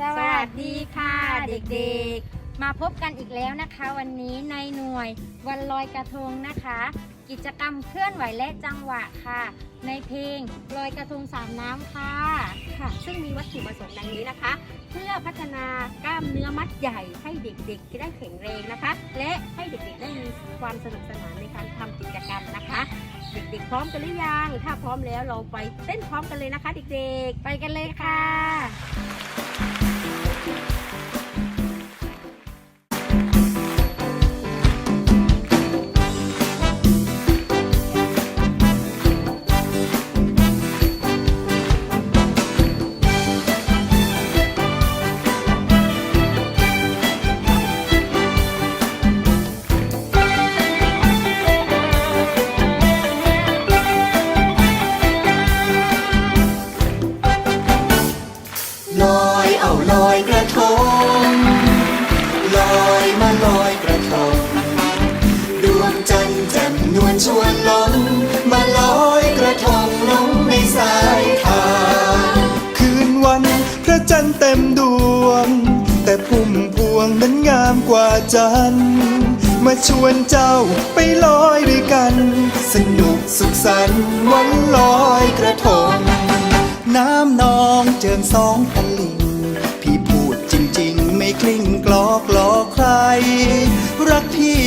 สวัสดีค่ะเด็กๆ มาพบกันอีกแล้วนะคะ วันนี้ในหน่วยวันลอยกระทงนะคะ กิจกรรมเคลื่อนไหวและจังหวะค่ะ ในเพลงลอยกระทงสามน้ำค่ะค่ะ ซึ่งมีวัตถุประสงค์ดังนี้นะคะ เพื่อพัฒนากล้ามเนื้อมัดใหญ่ให้เด็กๆได้แข็งแรงนะคะ และให้เด็กๆได้มีความสนุกสนานในการทำกิจกรรมนะคะ เด็กๆ พร้อมกันหรือยังถ้าพร้อมแล้วเราไปเต้นพร้อมกันเลยนะคะ เด็กไปกันเลยค่ะ แต่พุ่มพวงนั้นงามกว่าจันมาชวนเจ้าไปลอยด้วยกัน สนุกสุขสันต์วันลอยกระทง น้ำนองเจิงสองตะลิง พี่พูดจริงๆ ไม่กลิ้งกลอกหลอกใคร รักพี่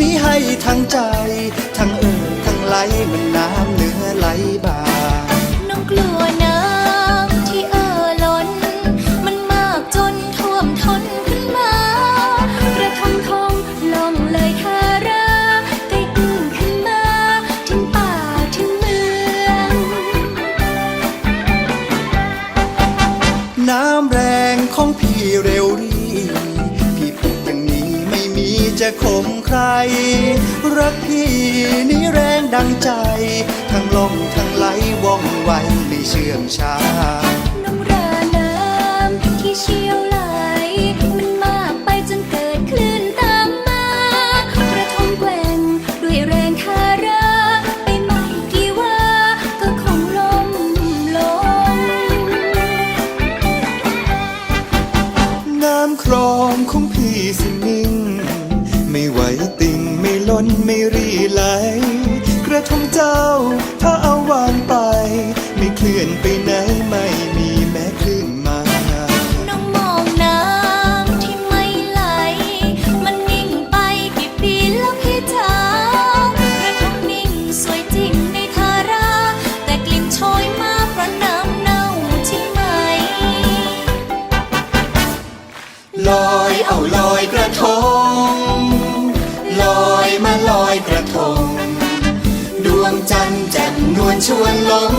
นี้ให้ทั้งใจ ทั้งเอ่อทั้งไหลมันน้ำเนื้อไหลบ่า จะข่มใคร รักพี่นี้แรงดังใจ ทั้งลมทั้งไหลว่องไวไม่เชื่องช้า น้องราน้ำที่เชี่ยวไหล มันมากไปจนเกิดคลื่นตามมา กระทงแกว่งด้วยแรงคาราไปไม่กี่ว่าก็คงล้มลง น้ำครองของพี่สินิ่ง ไม่ไหวติ่งไม่ล้นไม่รีไหล กระทงเจ้าถ้าเอา ชวนลง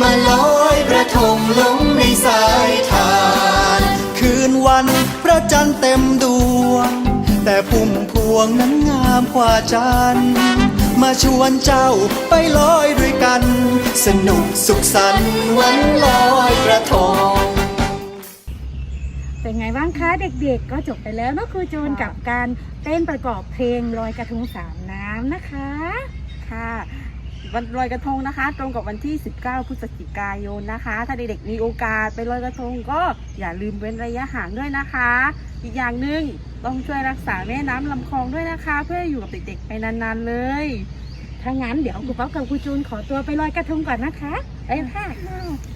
มาลอยกระทงลงในสายทาน คืนวันพระจันทร์เต็มดวง แต่พุ่มพวงนั้นงามกว่าจันทร์มาชวนเจ้าไปลอยด้วยกัน สนุกสุขสันต์วันลอยกระทงเป็นไงบ้างคะเด็กๆ ก็จบไปแล้วเนอะครูจูนกับการเต้นประกอบเพลงลอยกระทงสามน้ำนะคะ ค่ะ วันลอยกระทงนะคะ ตรงกับวันที่ 19 พฤศจิกายนนะคะ ถ้าเด็กๆมีโอกาสไปลอยกระทงก็อย่าลืมเว้นระยะห่างด้วยนะคะ อีกอย่างหนึ่งต้องช่วยรักษาแม่น้ำลำคลองด้วยนะคะ เพื่ออยู่กับเด็กๆไปนานๆเลยถ้างั้นเดี๋ยวครูป๊อปกับครูจูนขอตัวไปลอยกระทงก่อนนะคะไปค่ะ